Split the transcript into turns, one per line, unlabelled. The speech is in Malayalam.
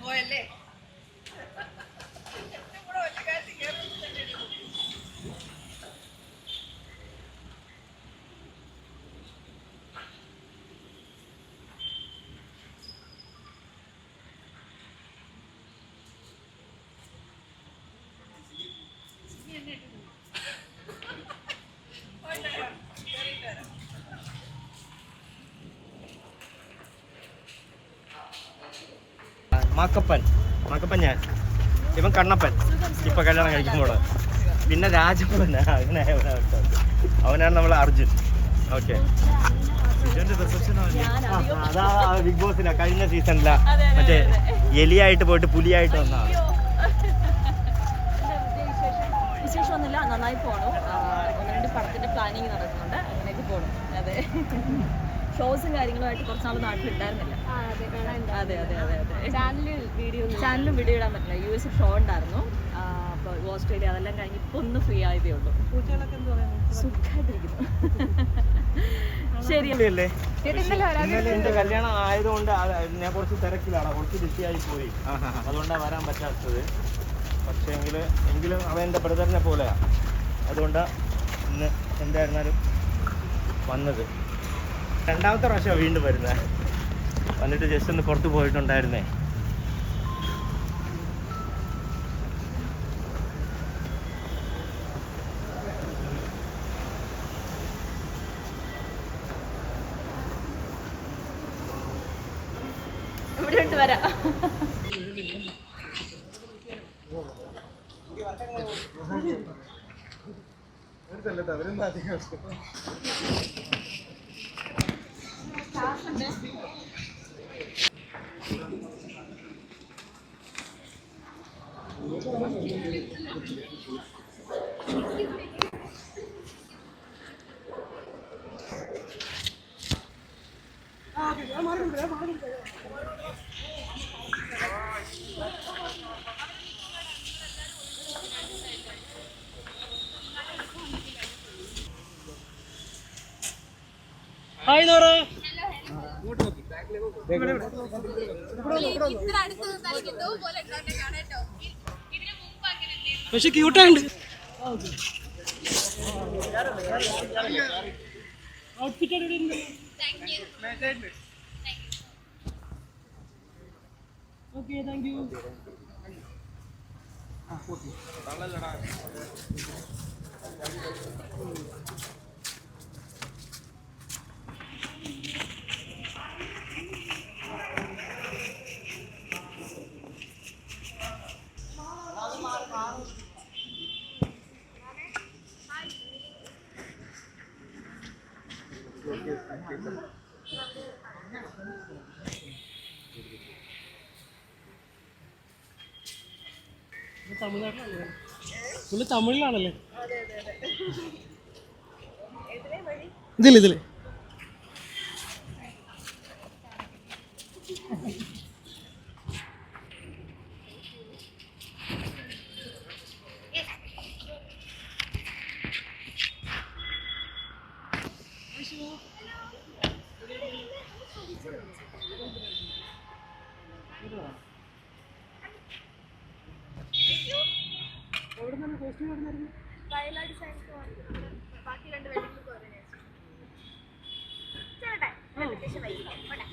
പോയല്ലേ?
മാക്കപ്പൻ. മാക്കപ്പൻ ഞാൻ. ഇവൻ കണ്ണപ്പൻ. ഇപ്പൊ കല്യാണം കഴിക്കുമ്പോൾ പിന്നെ രാജപ്പൻ അങ്ങനെ അവനാണ് നമ്മൾ അർജുൻ. ഓക്കെ. അതാ ബിഗ് ബോസിനാ കഴിഞ്ഞ സീസണിലാ. മറ്റേ എലിയായിട്ട് പോയിട്ട് പുലിയായിട്ട് വന്നാ.
വിശേഷം? ഒന്നുമില്ല നന്നായി പോണു. ഒന്ന് രണ്ട് പടത്തിന്റെ പ്ലാനിങ് നടക്കുന്നുണ്ട്. അങ്ങനെയൊക്കെ പോണു. അതെ. ഷോസും കാര്യങ്ങളുമായിട്ട് കുറച്ച് നാൾ നാട്ടിലുണ്ടായിരുന്നില്ല അതെ അതെ അതെ അതെ
ചാനലിൽ വീഡിയോ
ചാനലും വീഡിയോ ഇടാൻ പറ്റില്ല. യു എസ് ഷോ ഉണ്ടായിരുന്നു. അപ്പോൾ ഓസ്ട്രേലിയ അതെല്ലാം കഴിഞ്ഞ് ഇപ്പൊ ഒന്ന് ഫ്രീ ആയതേ ഉള്ളൂ.
പൂച്ചകളൊക്കെ എന്ത് പറയുന്നു?
സുഖമായിട്ടിരിക്കുന്നു
ശരിയല്ലേ ഇന്നലെ എന്റെ കല്യാണം ആയതുകൊണ്ട് ഞാൻ കുറച്ച് തിരക്കിലാണ്. കുറച്ച് ബിസിയായി പോയി. അതുകൊണ്ടാണ് വരാൻ പറ്റാത്തത്. പക്ഷേ എങ്കിൽ എങ്കിലും അവൻ എന്റെ ബ്രദറിനെ പോലെയാ. അതുകൊണ്ട് ഇന്ന് എന്തായിരുന്നാലും വന്നത്. രണ്ടാമത്തെ പ്രാവശ്യമാണ് വീണ്ടും വരുന്നത് വന്നിട്ട് ജസ്റ്റ് ഒന്ന് പുറത്ത് പോയിട്ടുണ്ടായിരുന്നേ.
ഇവിടെ ഉണ്ട് വരാം
പക്ഷെ ക്യൂട്ടാണ്ട് ഔട്ട്ഫിറ്റ് ഓക്കെ താങ്ക് യു തമിഴ്നാട്ടിലാണല്ലേ തമിഴിലാണല്ലേ? ഇതിൽ ഇതിൽ.
വയനാട് സയൻസ് ബാക്കി രണ്ട് വെള്ളിക്ക് പോരാ ചേട്ടാ വെക്കേഷൻ വൈകിട്ട് പോട്ടെ.